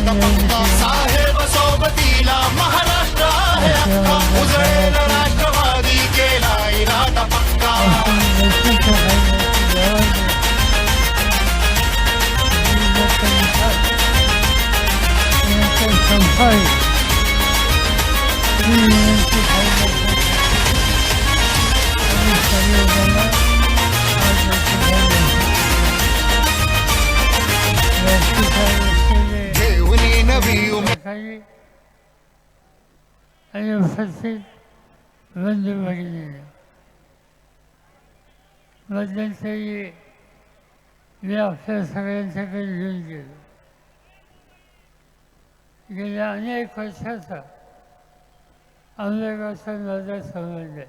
साहेब सोबतीला महाराष्ट्र आहे अख्खा उजळेल राष्ट्रवादी केला इरादा पक्का Thank you. आणि उपस्थित बंधू भगिनी मध्यंतरी मी आपल्या सगळ्यांच्याकडे घेऊन गेलो. गेल्या अनेक वर्षाचा आंबेगावचा माझा संबंध आहे.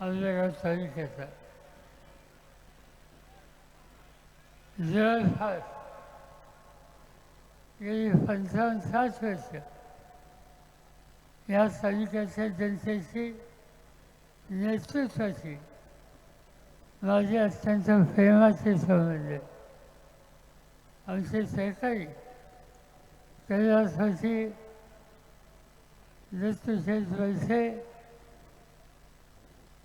आंबेगाव तालुक्याचा. जवळपास गेली पंचावन्न साठ वर्ष. या तालुक्याच्या जनतेची नेतृत्वाची माझे अत्यंत प्रेमाचे संबंध आहे आमचे सहकारी कैलासवासी दत्तशेठ वळसे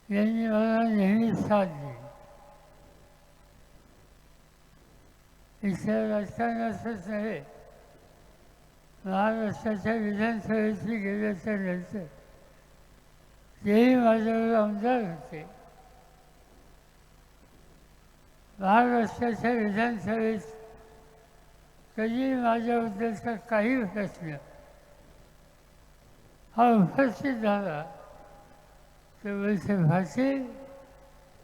यांनी मला नेहमी साथ दिली. इथल्या राजकारणातच नव्हे महाराष्ट्राच्या विधानसभेची गेल्याच्यानंतर तेही माझ्यावर आमदार होते महाराष्ट्राच्या विधानसभेत कधी माझ्याबद्दलचा काही प्रश्न हा उपस्थित झाला तर वैसे भाषे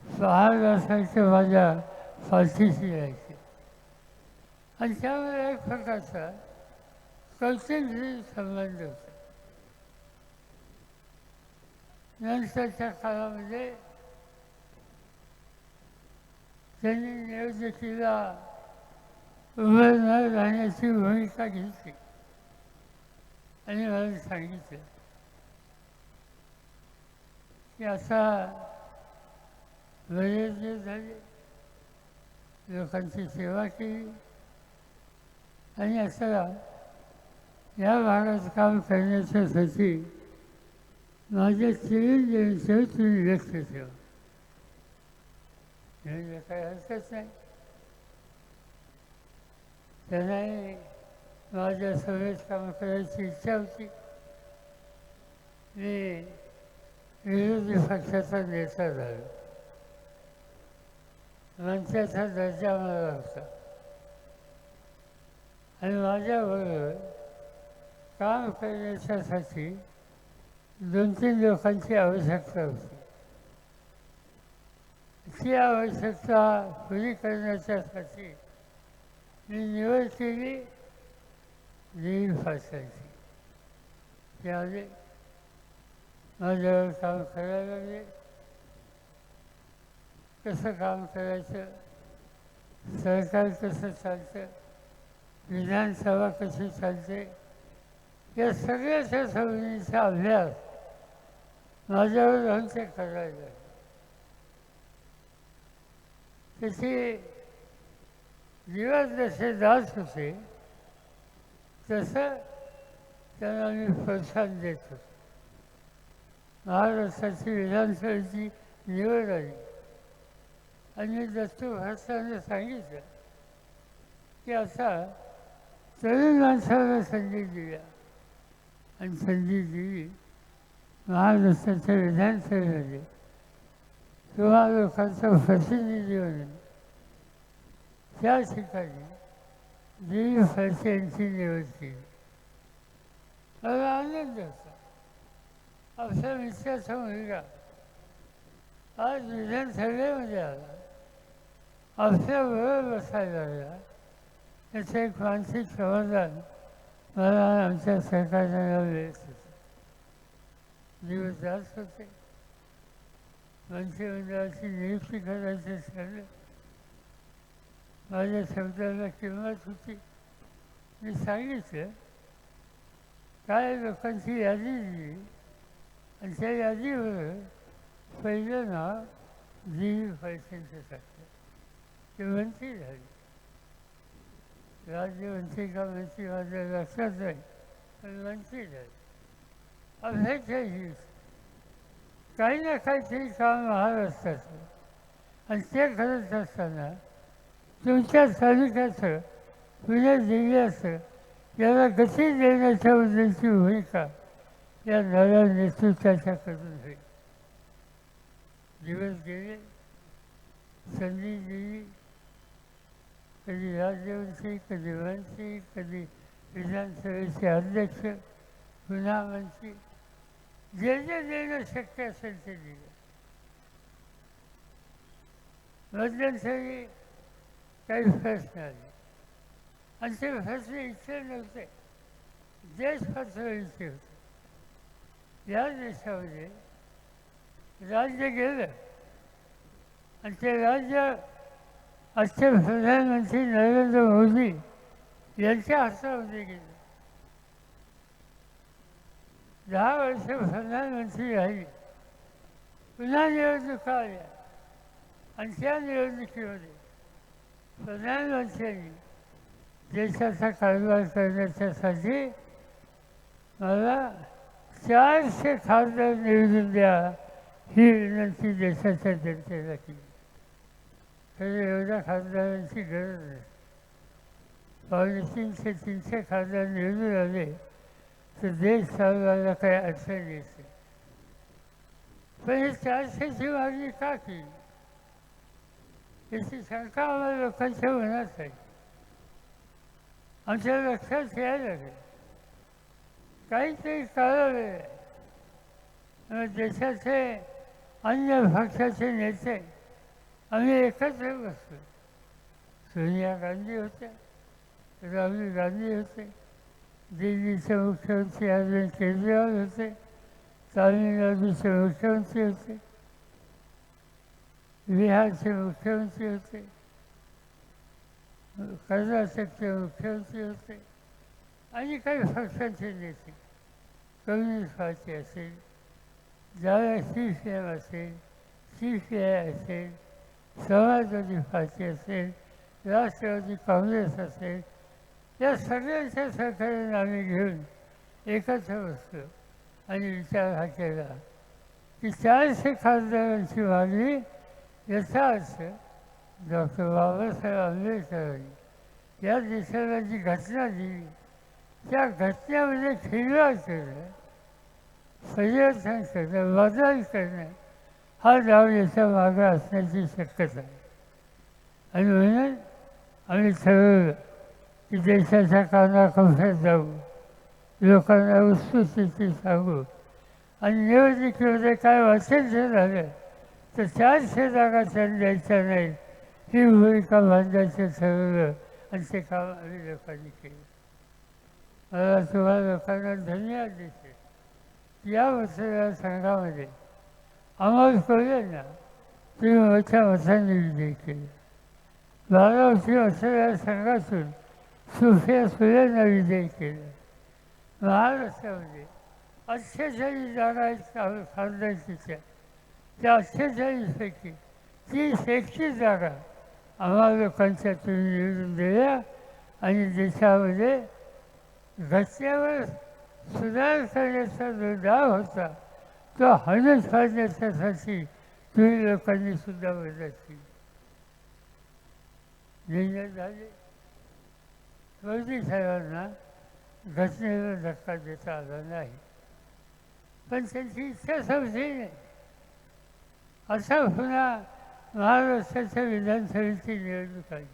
पहाड असायचे माझ्या फाशीशी राहायचे आणि त्यामुळे एक प्रकारचा कौटुंबिक संबंध. होते नंतरच्या काळामध्ये त्यांनी नियोजकीला उभं न राहण्याची भूमिका घेतली. आणि मला सांगितलं की असा बरेच झाले. लोकांची सेवा केली. आणि असं या भागात काम करण्याच्यासाठी माझ्या चिरंजीवींचं तुम्ही व्यक्त ठेवा म्हणजे काही हरकत नाही. त्यांनाही माझ्या सभेत काम करायची इच्छा होती. मी विरोधी पक्षाचा नेता झालो. मंचाचा दर्जा मला होता. आणि माझ्याबरोबर काम करण्याच्यासाठी दोन तीन लोकांची आवश्यकता होती. ती आवश्यकता पुरी करण्याच्यासाठी मी निवड केली देवी फासायची. ते आले माझ्यावर काम करायला लागले. कसं काम करायचं? सरकार कसं चालतं? विधानसभा कशी चालते? या सगळ्याच्या सवयीचा अभ्यास माझ्यावर राहून ते करायला. त्याची दिवस जसे जात होते तसं त्यांना मी प्रोत्साहन देत होतो. महाराष्ट्राची विधानसभेची निवड आली आणि मी दत्तू भारताने सांगितलं की आता तरुण माणसाला संधी दिल्या. आणि संधी दिली. महाराष्ट्राच्या विधानसभेमध्ये किंवा लोकांचं प्रतिनिधी म्हणून त्या ठिकाणी देवी फडसे यांची निवड केली मला आनंद होता. आपल्या मित्राचा मुलगा. आज विधानसभेमध्ये आला. आपल्याबरोबर बसायला लागला. त्याचं एक मानसिक समाधान मला आमच्या सरकारच्या मिळत दिवस जास्त होते. मंत्रिमंडळाची नियुक्ती करायचे ठरले माझ्या शब्दाला किंमत होती. मी सांगितलं काय लोकांची यादी दिली? आणि त्या यादीवर पहिलं नाव जी पैशांचं टाकलं ते मंत्री झाली. राज्य वंचिका मंत्री माझ्या लक्षात नाही पण मंत्री झाले अभ्यास आहे काही ना काहीतरी काम महाराष्ट्राचं आणि ते करत असताना तुमच्या स्थानिकाचं तुझ्या जिल्ह्याचं याला गती देण्याच्या उद्देशी भूमिका या नव्या नेतृत्वाच्या करून होईल दिवस गेले संधी गेली कधी राज्यमंत्री कधी मंत्री कधी विधानसभेचे अध्यक्ष पुन्हा मंत्री जे जे देणं शक्य असेल ते दिलं मध्यंतरी काही प्रश्न आले आणि ते प्रश्न इच्छे नव्हते देश फसवायचे होते या देशामध्ये राज्य गेलं आणि ते राज्य आजचे प्रधानमंत्री नरेंद्र मोदी यांच्या होते गेले दहा वर्ष प्रधानमंत्री राहिले. पुन्हा निवडणुका आल्या. आणि त्या निवडणुकीमध्ये प्रधानमंत्र्यांनी देशाचा कारभार करण्याच्यासाठी मला चारशे खासदार निवडून द्या ही विनंती देशाच्या जनतेला केली. खरं एवढ्या खासदारांची गरज नाही पावणे तीनशे तीनशे खासदार निवडून आले तर देश चालवायला काही अडचण येते पण हे चारशेची मागणी का केली याची शंका आम्हाला लोकांच्या मनात आहे आमच्या लक्षात यायला लागेल काहीतरी कळावे देशाचे अन्य पक्षाचे नेते आम्ही एकत्र बसलो सोनिया गांधी होत्या राहुल गांधी होते दिल्लीचे मुख्यमंत्री अरविंद केजरीवाल होते तामिळनाडूचे मुख्यमंत्री होते बिहारचे मुख्यमंत्री होते कर्नाटकचे मुख्यमंत्री होते आणि काही पक्षांचे नेते. कम्युनिस्ट पार्टी असेल ज्याला शिवसेना असेल शिवसेना असेल समाजवादी पार्टी असेल राष्ट्रवादी काँग्रेस असेल या सगळ्यांच्या सहकार्याने आम्ही घेऊन एकत्र बसलो आणि विचार हा केला की चारशे खासदारांची मागणी याचा अर्थ डॉक्टर बाबासाहेब आंबेडकरांनी या देशाला जी घटना दिली त्या घटनेमध्ये खिलवाड करणं परिवर्तन करणं बदल करणं हा डाव याच्या मागे असण्याची शक्यता आहे. आणि म्हणून आम्ही ठरवलं की देशाच्या कानाकोपऱ्यात जाऊ. लोकांना उत्सुकतेची सांगू. आणि निवडणुकीमध्ये काय वाचन जे झालं तर चारशे जागा त्यांना द्यायच्या नाहीत. ही भूमिका बांधायचं ठरवलं आणि ते काम आम्ही लोकांनी केलं. मला तुम्हाला लोकांना धन्यवाद देते. या मतदारसंघामध्ये अमोल ना तुम्ही मोठ्या मतांनी विजयी केलं बारामती संघातून सुफिया सुरेनं विजयी केला महाराष्ट्रामध्ये अठ्ठेचाळीस जागा आहेत खा- खासदारकीच्या त्या अठ्ठेचाळीसपैकी तीस एकतीस जागा आम्हाला लोकांच्या तुम्ही निवडून दिल्या आणि देशामध्ये घटनेवर सुधार करण्याचा जो डाव होता तो हनत काढण्याच्यासाठी तुम्ही लोकांनी सुद्धा मदत केली निर्णय झाले रोजी साहेबांना घटनेला धक्का देता आला नाही। पण त्यांची इच्छा समजली नाही असा पुन्हा महाराष्ट्राच्या विधानसभेची निवडणूक आली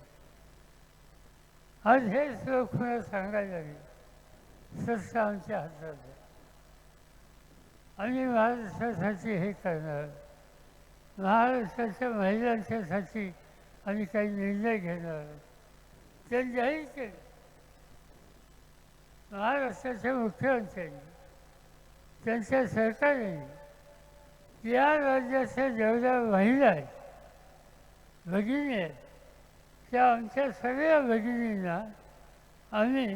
आज हेच लोक पुन्हा सांगायला लागले सत्ता आमच्या हातात आणि महाराष्ट्रासाठी हे करणार महाराष्ट्राच्या महिलांच्यासाठी आम्ही काही निर्णय घेणार आहोत. ते जाहीर केलं महाराष्ट्राच्या मुख्यमंत्र्यांनी त्यांच्या सरकारने या राज्याच्या जेवढ्या महिला आहेत भगिनी आहेत त्या आमच्या सगळ्या भगिनींना आम्ही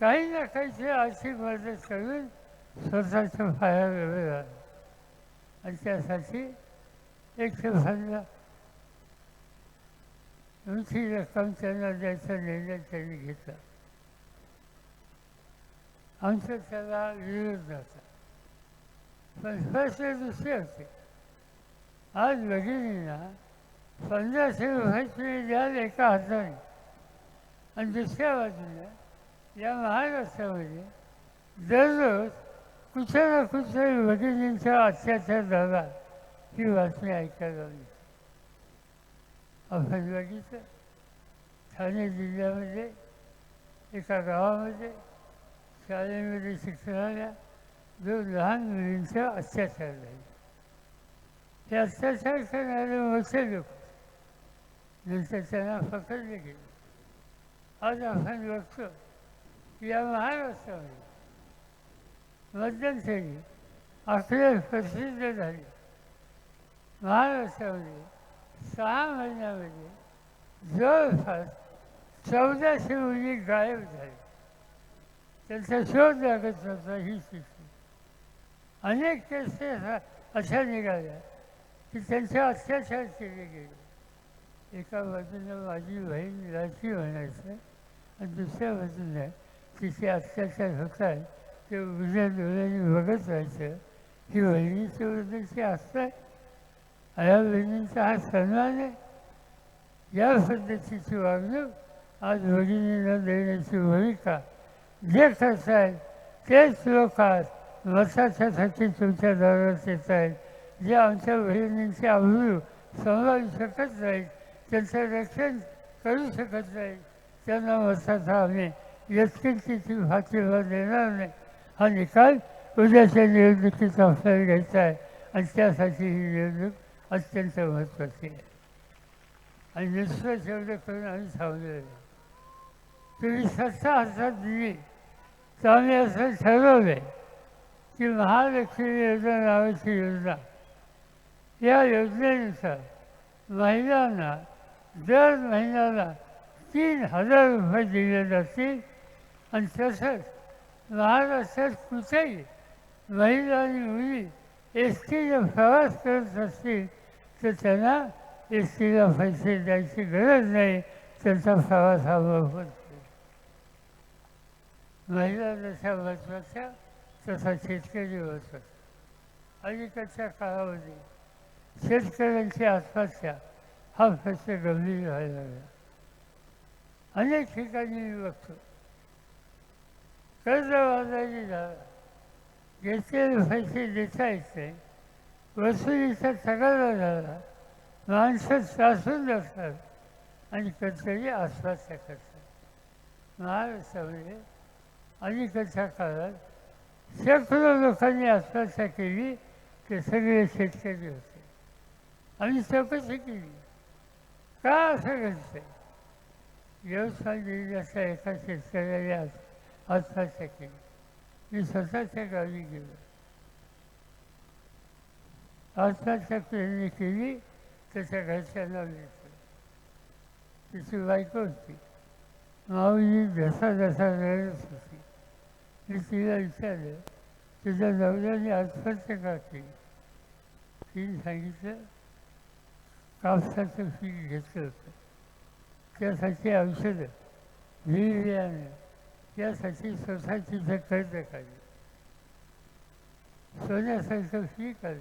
काही ना काहीशी आर्थिक मदत करून स्वतःच्या पाया वेगळे राहतो आणि त्यासाठी एक पंधरा तुमची रक्कम त्यांना द्यायचा निर्णय त्यांनी घेतला. आमचा त्याला विरोध नव्हता पण प्रश्न दुसरे होते आज भगिनींना पंधराशे रुपये तुम्ही द्याल एका हाताने. आणि दुसऱ्या बाजूला या महाराष्ट्रामध्ये दररोज कुठे ना कुठे भगिनींचा अत्याचार झाला ही बातमी ऐकायला आली. आपण बघितलं ठाणे जिल्ह्यामध्ये एका गावामध्ये शाळेमध्ये शिक्षणाला दोन लहान मुलींचा अत्याचार झाले. ते अत्याचार करणारे मोठे लोक नंतर त्यांना पकडले गेले. आज आपण बघतो या महाराष्ट्रामध्ये मध्यंतरी असले प्रसिद्ध झाले. महाराष्ट्रामध्ये सहा महिन्यामध्ये जवळपास चौदाशे मुली गायब झाल्या त्यांचा शोध लागत नव्हता ही स्थिती अनेक केसेस अशा निघाल्या की त्यांचे अत्याचार केले गेले. एका बाजूला माझी बहीण लाची म्हणायचं आणि दुसऱ्या बाजूला तिचे अत्याचार होत आहेत. ते उजव्या डोळ्याने बघत राहायचं ही बहिणीच्या वृद्धीची आस्था आहे या बहिणींचा हा सन्मान आहे या पद्धतीची वागणूक आज वहिनींना देण्याची भूमिका जे करतायत तेच लोक आज मताच्यासाठी तुमच्या दारात येत आहेत जे आमच्या बहिणींची अब्रू सांभाळू शकत नाहीत त्यांचं रक्षण करू शकत नाहीत त्यांना मताचा आम्ही व्यक्तिंची भातीला देणार नाही हा निकाल उद्याच्या निवडणुकीत आपल्याला घ्यायचा आहे आणि त्यासाठी ही निवडणूक अत्यंत महत्त्वाची आहे आणि नुसतं तेवढं करून आम्ही थांबलेलो तुम्ही सत्ता हातात दिली तर आम्ही असं ठरवलं आहे की महालक्ष्मी योजना नावाची योजना या योजनेनुसार महिलांना दर महिन्याला तीन हजार रुपये दिले जातील आणि तसंच महाराष्ट्रात कुठेही महिला आणि मुली एस टीनं प्रवास करत असतील तर त्यांना एस टीला पैसे द्यायची गरज नाही त्यांचा प्रवास हा मोफत महिला जशा महत्त्वाच्या तसा शेतकरी महत्त्वाचा अलीकडच्या काळामध्ये शेतकऱ्यांची आत्महत्या हा प्रश्न गंभीर व्हायला लागला. अनेक ठिकाणी मी बघतो. कर्ज झाला. घेतलेले पैसे देता वसुलीचा तगादा झाला. माणसं सासून जातात आणि कधीतरी आत्महत्या करतात महाराष्ट्रामध्ये अलीकडच्या काळात शेकडो लोकांनी आत्महत्या केली ते सगळे शेतकरी होते. आम्ही चौकशी केली. का असं घडतंय? व्यवसाय जिल्ह्याच्या एका शेतकऱ्याने आज केली मी स्वतःच्या गावी गेलो. आत्महत्या पेरणी केली त्याच्या घरच्यांना मिळतं तिची बायको होती. माऊली जसा जसा रडत होती. मी तिला विचारलं तुझ्या नवऱ्याने आत्महत्या का केली? तिने सांगितलं कापसाचं पीक घेतलं होतं. त्यासाठी औषधं बियाणं त्यासाठी स्वतःची इथं कर्ज काढलं सोन्यासारखं पीक आलं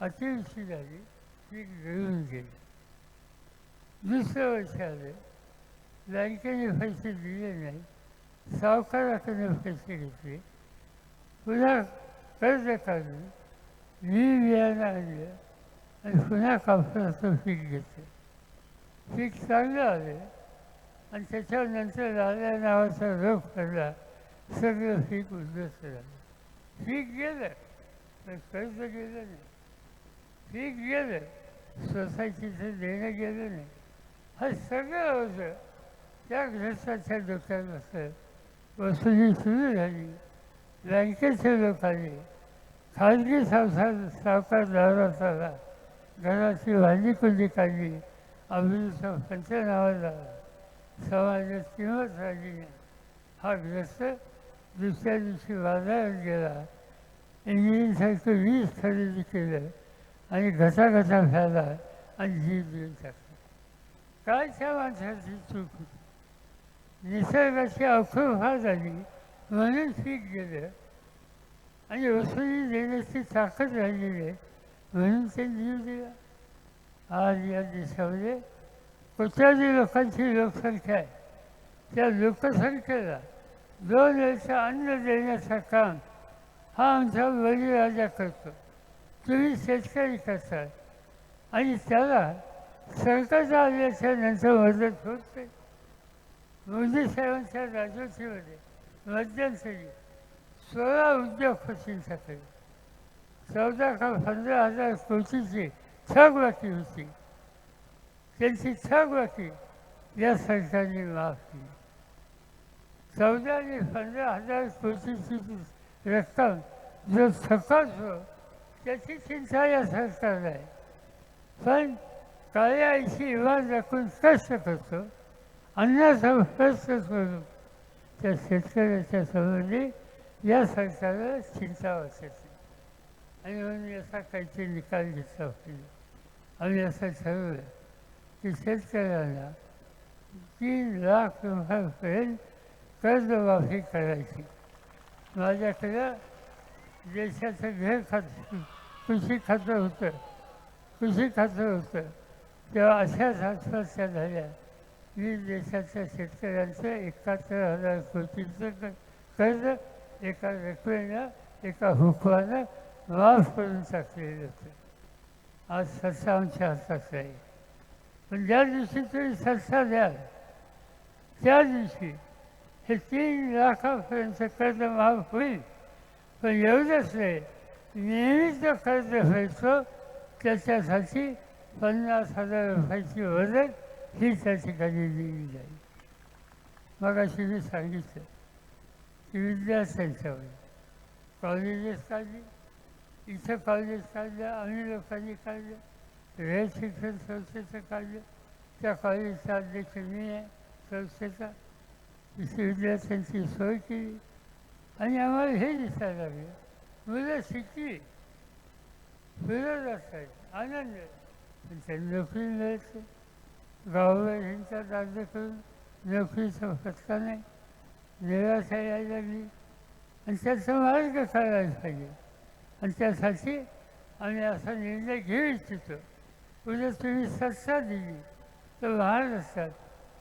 अतिवृष्टी झाली पीक गळून गेले. दुसरं वर्ष आलं. बँकेने पैसे दिले नाही. सावकाराकडे पैसे घेतले. पुन्हा कर्ज काढून मी बियाणं आणलं आणि पुन्हा कापसाचं पीक घेतलं. पीक चांगलं आलं. आणि त्याच्यानंतर लाल्या नावाचा रोग पडला सगळं पीक उद्ध्वस्त झालं पीक गेलं पण कर्ज गेलं नाही. पीक गेलं स्वतःचीचं देणं गेलं नाही. हा सगळं होतं. त्या ग्रस्ताच्या डोक्यात असं वसुली सुरू झाली. बँकेच्या लोकांनी खाजगी संसार सावकार आला घराची भाजी कुंडी काढली अभिनेता पंचनावा झाला. समाजात किंमत राहिली नाही हा ग्रस्त दुसऱ्या दिवशी बाजारात गेला इंजिनसारखं वीज खरेदी केलं आणि घसाघसा झाला आणि जीव देऊन टाकला काय त्या माणसाची चूक होती निसर्गाची अवखळ झाली म्हणून पीक गेलं आणि वसुली देण्याची ताकद राहिलेली आहे म्हणून ते जीव दिला आज या देशामध्ये कोट्याधी लोकांची लोकसंख्या आहे. त्या लोकसंख्येला दोन वेळचं अन्न देण्याचं काम हा आमचा बळीराजा करतो. तुम्ही शेतकरी करता आणि त्याला सरकारचा आल्याच्यानंतर मदत होत. नाही मोदी साहेबांच्या राजवटीमध्ये मध्यंतरी सोळा उद्योगपतींच्याकडे चौदा का पंधरा हजार कोटीची थकबाकी होती. त्यांची थकबाकी या संस्थांनी माफ केली. चौदा आणि पंधरा हजार कोटीची रक्कम जो थकवतो त्याची चिंता या सरकारला आहे. पण काळ्या आईची इमान राखून कष्ट करतो अन्नाचा प्रश्न करून त्या शेतकऱ्याच्या संबंधी या सरकारला चिंता वाटत आणि म्हणून याचा काहीतरी निकाल घेतला पाहिजे आम्ही असं ठरवलं. की शेतकऱ्याला तीन लाख रुपयापर्यंत कर्जमाफी करायची. माझ्याकडं देशाचं घर खातं कृषी खातं होतं कृषी खातं होतं. तेव्हा अशाच आत्महत्या झाल्या. मी देशाच्या शेतकऱ्यांचं एकाहत्तर हजार कोटींचं कर्ज एका रकमेनं एका हुकवानं माफ करून टाकलेलं होतं. आज सत्ता आमच्या हातात आहे. पण ज्या दिवशी तुम्ही सत्ता द्याल त्या दिवशी हे तीन लाखापर्यंत कर्ज माफ होईल. पण एवढंच नाही नेहमीच कर्ज व्हायचं त्याच्यासाठी पन्नास हजार रुपयाची मदत ही त्या ठिकाणी दिली जाईल. मग अशी मी सांगितलं की विद्यार्थ्यांच्यावर कॉलेजेस काढली इथं कॉलेज काढलं आम्ही लोकांनी काढलं. रयत शिक्षण संस्थेचं काढलं त्या कॉलेजचा अध्यक्ष मी आहे संस्थेचा विश्वविद्यार्थ्यांची विद्यार्थ्यांची सोय केली आणि आम्हाला हे दिसायला लागलं मुलं शिकली फिरत असतात आनंद पण त्यांना नोकरी मिळायचं गावावर ह्यांचा दाद करून नोकरीचा फटका नाही निराशा यायला लागली आणि त्याचा मार्ग काढायला पाहिजे आणि त्यासाठी आम्ही असा निर्णय घेऊ इच्छितो. उद्या तुम्ही सत्ता दिली. तर महाराष्ट्रात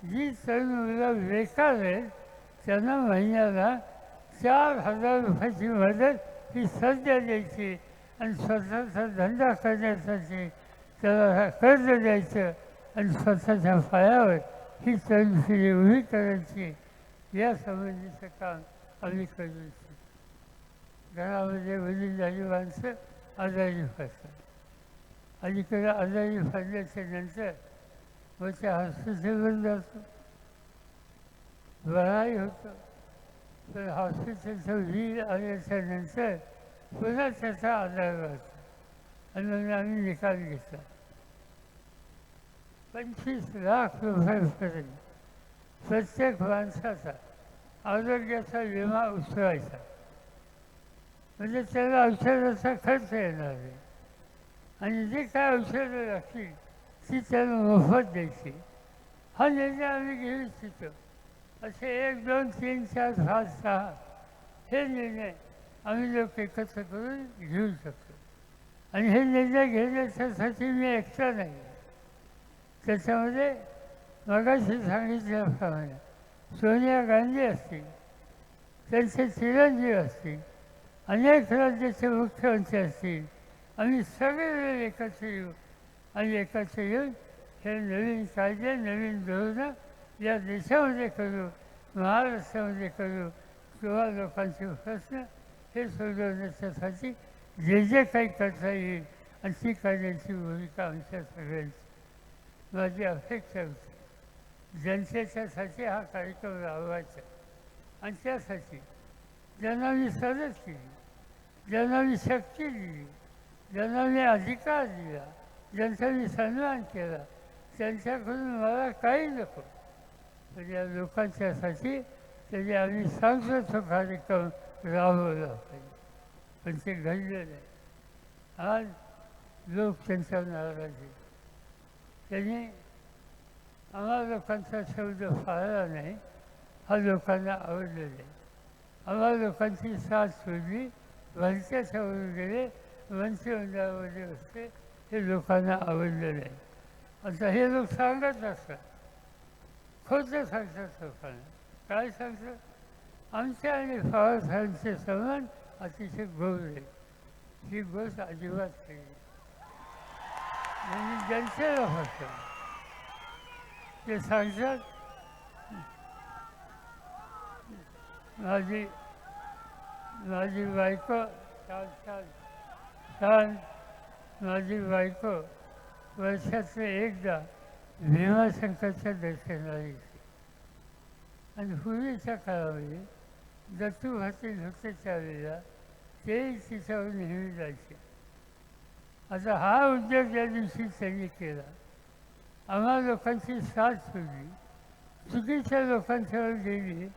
जी तरुण मुलं बेकार आहेत त्यांना महिन्याला चार हजार रुपयाची मदत ही सध्या द्यायची आणि स्वतःचा धंदा करण्यासाठी त्याला कर्ज द्यायचं आणि स्वतःच्या पायावर ही तरुण पिढी उभी करायची. या संबंधीचं काम आम्ही करू इच्छितो. घरामध्ये वडीलधारी माणसं आजारी पडतात. अलीकडे आजारी पडल्याच्या नंतर व त्या हॉस्पिटलवर जातो बराही होतो. तर हॉस्पिटलचं वीर आल्याच्यानंतर पुन्हा त्याचा आजार राहतो आणि मग आम्ही निकाल घेतला. पंचवीस लाख रुपयापर्यंत प्रत्येक माणसाचा आरोग्याचा विमा उचलायचा. म्हणजे त्याला औषधाचा खर्च येणार आहे. आणि जे काय औषधं लागतील ती त्याला मोफत द्यायची. हा निर्णय आम्ही घेऊ इच्छितो. असे एक दोन तीन चार पाच सहा हे निर्णय आम्ही लोक एकत्र करून घेऊ शकतो. आणि हे निर्णय घेण्याच्यासाठी मी एकटा नाही. त्याच्यामध्ये मगाशी सांगितल्याप्रमाणे सोनिया गांधी असतील त्यांचे चिरंजीव असतील अनेक राज्याचे मुख्यमंत्री असतील आम्ही सगळे एकत्र येऊ आणि एकत्र येऊन हे नवीन कायदे नवीन धोरणं या देशामध्ये करू महाराष्ट्रामध्ये करू किंवा लोकांचे प्रश्न हे सोडवण्याच्यासाठी जे जे काही करता येईल आणि ती करण्याची भूमिका आमच्या सगळ्यांची माझी अपेक्षा होती जनतेच्यासाठी हा कार्यक्रम राबवायचा आणि त्यासाठी ज्यांना मी सदत केली ज्यांना मी शक्ती दिली ज्यांना अधिकार दिला. ज्यांचा सन्मान केला त्यांच्याकडून मला काही नको. तर या लोकांच्यासाठी त्यांनी आम्ही सांगतो तो कार्यक्रम राबवला पाहिजे पण ते घडलं नाही. आज लोक त्यांच्या नाराज त्यांनी आम्हा लोकांचा शब्द फाळला नाही हा लोकांना आवडलं नाही. आम्हा लोकांची साथ सोडली भलत्याच्यावर गेले मंत्रिमंडळामध्ये असते हे लोकांना आवडलं नाही. आता हे लोक सांगत असतात खोटं सांगतात लोकांना. काय सांगतात? आमच्या आणि पवार समान अतिशय गोड आहे ही गोष्ट अजिबात केली नाही. म्हणजे जनतेला फसवलं ते सांगतात माझी माझी बायको चार चार काल माझी बायको वर्षातून एकदा भीमाशंकरच्या दर्शनाला येते आणि पूर्वीच्या काळामध्ये दत्तू भाती होते वेळेला ते तिच्यावर नेहमी जायचे. आता हा उद्योग ज्या दिवशी त्यांनी केला आम्हा लोकांची साथ सोडली चुकीच्या लोकांच्यावर गेली.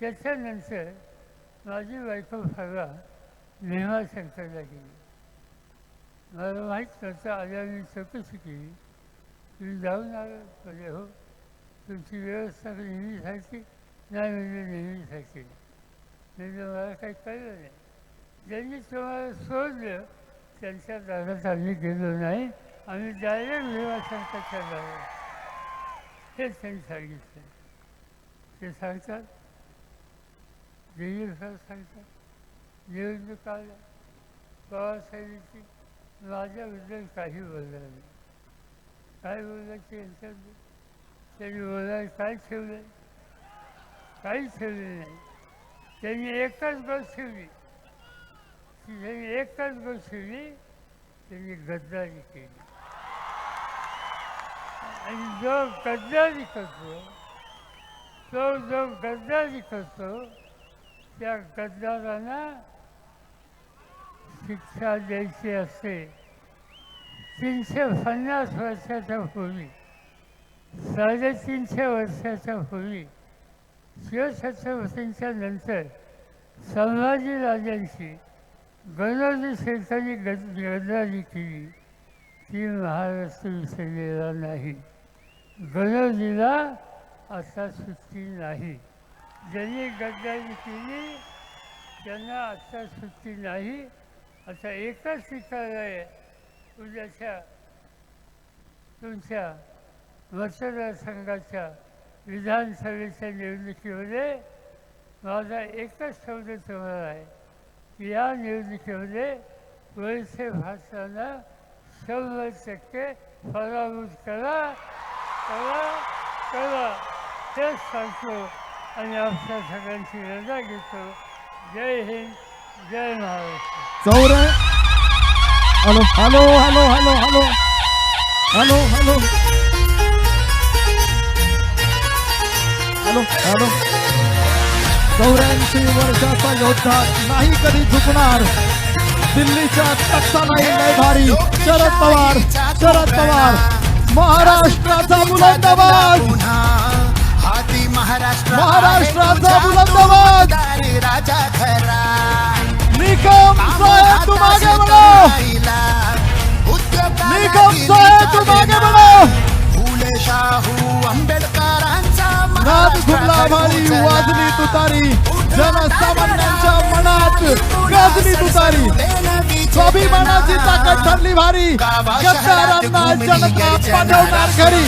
त्याच्यानंतर माझी बायको फरवा भीमाशंकरला गेली मला माहीत नव्हतं आल्याने चौकशी केली तुम्ही जाऊन आलो म्हणजे हो. तुमची व्यवस्था नेहमीसारखी नाही म्हणजे नेहमी सारखी म्हणजे मला काही कळलं नाही. ज्यांनी तुम्हाला सोडलं त्यांच्या दारात आम्ही गेलो नाही. आम्ही डायरेक्ट सेंटरच्या दारात हेच त्यांनी सांगितलं. ते सांगतात देवीर सांगतात निवडणूक आल्या बाबासाहेबांची माझ्याबद्दल काही बोललं नाही. काय बोलायचं यांच्याबद्दल त्यांनी बोलायला काय ठेवलं काहीच ठेवले नाही. त्यांनी एकच गोष्ट ठेवली. त्यांनी एकच गोष्ट ठेवली. त्यांनी गद्दारी केली. आणि जो गद्दारी करतो तो जो गद्दारी करतो त्या गद्दारांना शिक्षा द्यायची असते. तीनशे पन्नास वर्षाच्या पूर्वी साडेतीनशे वर्षाच्या पूर्वी शिवछत्रपतींच्या नंतर संभाजीराजांची गणोजी शेतांनी गद गद्दारी केली. ती महाराष्ट्र विसरलेला नाही. गणोजीला आता सुट्टी नाही. ज्यांनी गद्दारी केली त्यांना आता सुट्टी नाही. आता एकच शिकायला आहे. म्हणजे उद्याच्या तुमच्या मतदारसंघाच्या विधानसभेच्या निवडणुकीमध्ये माझा एकच शब्द तुम्हाला आहे की या निवडणुकीमध्ये वळसे भाषांना शंभर टक्के पराभूत करा करा करा. तेच सांगतो आणि आपल्या सगळ्यांची रजा घेतो. जय हिंद जय Maharashtra. Chaure. Hello hello hello hello hello. Hello hello. Hello hello. चौऱ्याऐंशी वर्षाचा योद्धा नाही कधी झुकणार. दिल्लीच्या तख्ता नाही भारी शरद पवार शरद पवार. महाराष्ट्राचा महाराष्ट्र महाराष्ट्राचा आवाज. राजा खरा. निकम साहेब तुम आगे बढ़ो निकम साहेब तुम आगे बढ़ो फुले शाहू आंबेडकरांचा नाद घुमला भारी वाजली तुतारी जनसामान्यांच्या मनात गाजली तुतारी। स्वाभिमानाची ताकद ठरली भारी। गद्दारांना जनता पाठवणार घरी।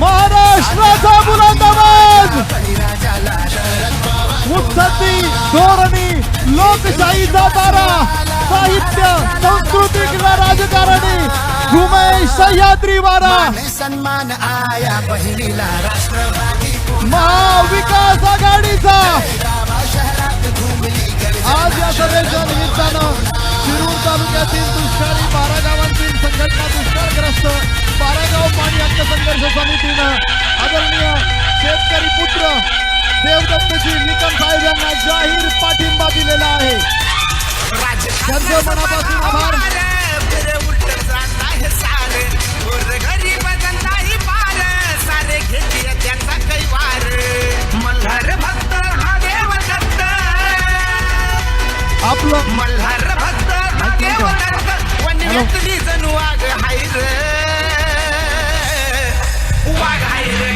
महाराष्ट्राचा बुलंद आवाज उत्सती धोरणी लोकशाहीचा तारा साहित्य संस्कृतिक राजकारणी उमेश सह्याद्री वारा सन्मान आया बहिणीला राष्ट्रवादी महाविकास आघाडीचा. आज या सभेच्या निमित्तानं शिरूर तालुक्यातील दुष्काळी बारा गावांतील संघटना दुष्काळग्रस्त बारागाव पाणी हक्क संघर्ष समितीनं आदरणीय शेतकरी पुत्र देवदत्तजी निकम साहेब यांना जाहीर पाठिंबा दिलेला आहे. त्यांचे मनापासून आभार. हा आपलं मल्हार भक्त हा देव दत्त. वन व्यक्ती जणू वाघ हाय रे. वाघ हाय रे